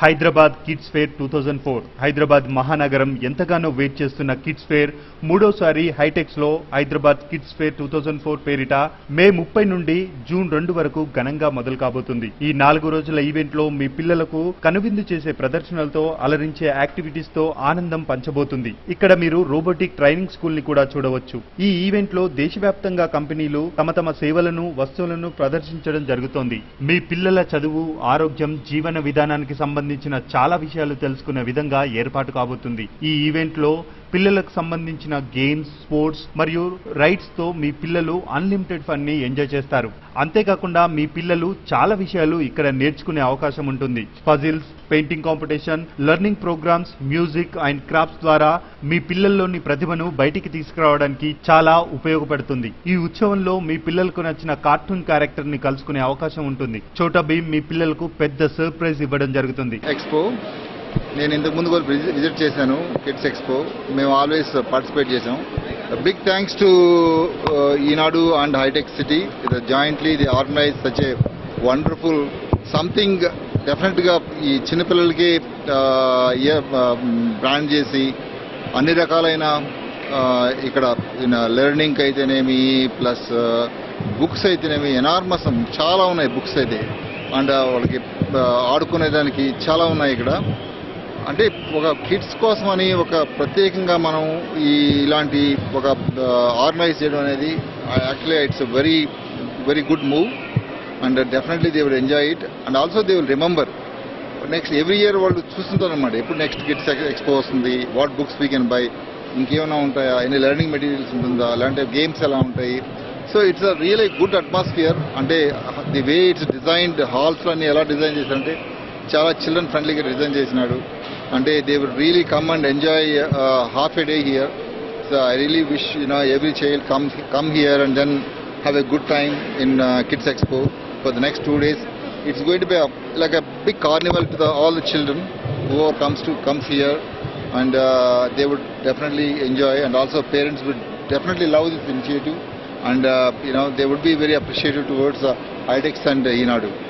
Hyderabad kids fair two thousand four. Hyderabad మహానగరం ఎంతగానో wait చేస్తున్న కిడ్స్ ఫేర్ మూడోసారి హైటెక్స్లో Hyderabad kids fair two thousand four పేరిట May ముప్పై నుండి జూన్ రెండు వరకు ఘనంగా మొదలు కాబోతుంది. ఈ నాలుగు రోజుల ఈవెంట్లో మీ పిల్లలకు కనువిందు చేసే ప్రదర్శనలతో అలరించే యాక్టివిటీస్తో ఆనందం పంచబోతుంది. ఇక్కడ మీరు రోబోటిక్ ట్రైనింగ్ స్కూల్ని కూడా చూడవచ్చు. ఈ ఈవెంట్లో దేశవ్యాప్తంగా కంపెనీలు తమ తమ సేవలను వస్తువులను ప్రదర్శించడం జరుగుతోంది. మీ పిల్లల చదువు ఆరోగ్యం జీవన విధానానికి సంబంధించిన చాలా విషయాలు తెలుసుకునే విధంగా ఏర్పాటు కాబోతుంది. ఈ ఈవెంట్లో పిల్లలకు సంబంధించిన గేమ్స్ స్పోర్ట్స్ మరియు రైడ్స్తో మీ పిల్లలు అన్లిమిటెడ్ ఫన్ని ఎంజాయ్ చేస్తారు. అంతేకాకుండా మీ పిల్లలు చాలా విషయాలు ఇక్కడ నేర్చుకునే అవకాశం ఉంటుంది. Puzzles painting competition learning programmes music and crafts ద్వారా మీ పిల్లల్లోని ప్రతిభను బయటికి తీసుకురావడానికి చాలా ఉపయోగపడుతుంది. ఈ ఉత్సవంలో మీ పిల్లలకు నచ్చిన కార్టూన్ క్యారెక్టర్ని కలుసుకునే అవకాశం ఉంటుంది. చోటా భీమ్ మీ పిల్లలకు పెద్ద సర్ప్రైజ్ ఇవ్వడం జరుగుతుంది. ఎక్స్పో నేను ఇంతకు ముందు కూడా విజిట్ చేశాను కిడ్స్ ఎక్స్పో మేము ఆల్వేస్ పార్టిసిపేట్ చేసాం big thanks to Eenadu and hitech City jointly the organise such a wonderful something డెఫినెట్గా ఈ చిన్నపిల్లలకి బ్రాండ్ చేసి అన్ని రకాలైన uh, ఇక్కడ లెర్నింగ్ అయితేనేమి ప్లస్ బుక్స్ uh, అయితేనేమి ఎనార్మస్ చాలా ఉన్నాయి బుక్స్ అయితే. అండ్ uh, వాళ్ళకి ఆడుకునేదానికి చాలా ఉన్నాయి ఇక్కడ. అంటే ఒక కిడ్స్ కోసం అని ఒక ప్రత్యేకంగా మనం ఈ ఇలాంటి ఒక ఆర్గనైజ్ చేయడం అనేది actually it's very very good move and definitely they will enjoy it and also they will remember next every year వాళ్ళు చూస్తుంటారు అనమాట ఎప్పుడు నెక్స్ట్ కిడ్స్ ఎక్స్పో వస్తుంది what books we can buy ఇంకేమైనా ఉంటాయా ఎన్ని లెర్నింగ్ మెటీరియల్స్ ఉంటుందా అలాంటి గేమ్స్ ఎలా ఉంటాయి. So it's a real good atmosphere అంటే the way it's designed halls అన్ని ఎలా డిజైన్ చేశారంటే చాలా చిల్డ్రన్ ఫ్రెండ్లీగా డిజైన్ చేసినాడు. And అంటే they will really come and enjoy half a day here so I really wish you know every child come come here and then have a good time in kids expo for the next two days it's going to be a, like a big carnival to the, all the children who comes to comes here and uh, they would definitely enjoy and also parents would definitely love this initiative and uh, you know they would be very appreciative towards uh, IDEX and uh, ENADU.